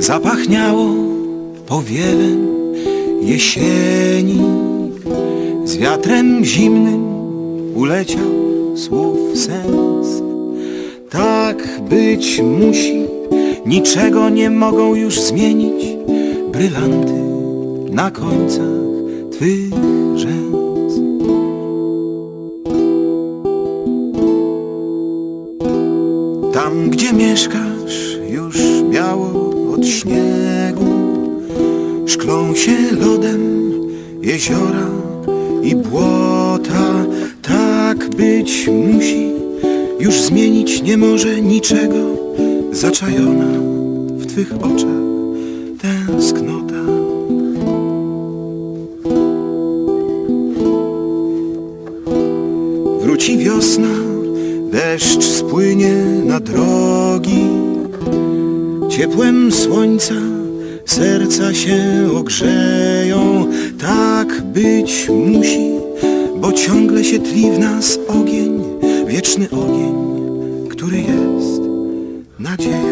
Zapachniało powiewem jesieni. Z wiatrem zimnym uleciał słów sens. Tak być musi, niczego nie mogą już zmienić Brylanty na końcach twych rzęs. Tam, gdzie mieszkasz, już biało śniegu Szklą się lodem jeziora i błota. Tak być musi, już zmienić nie może niczego. Zaczajona w twych oczach tęsknota. Wróci wiosna, deszcz spłynie na drogi Ciepłem słońca serca się ogrzeją. Tak być musi, bo ciągle się tli w nas ogień Wieczny ogień, który jest nadzieją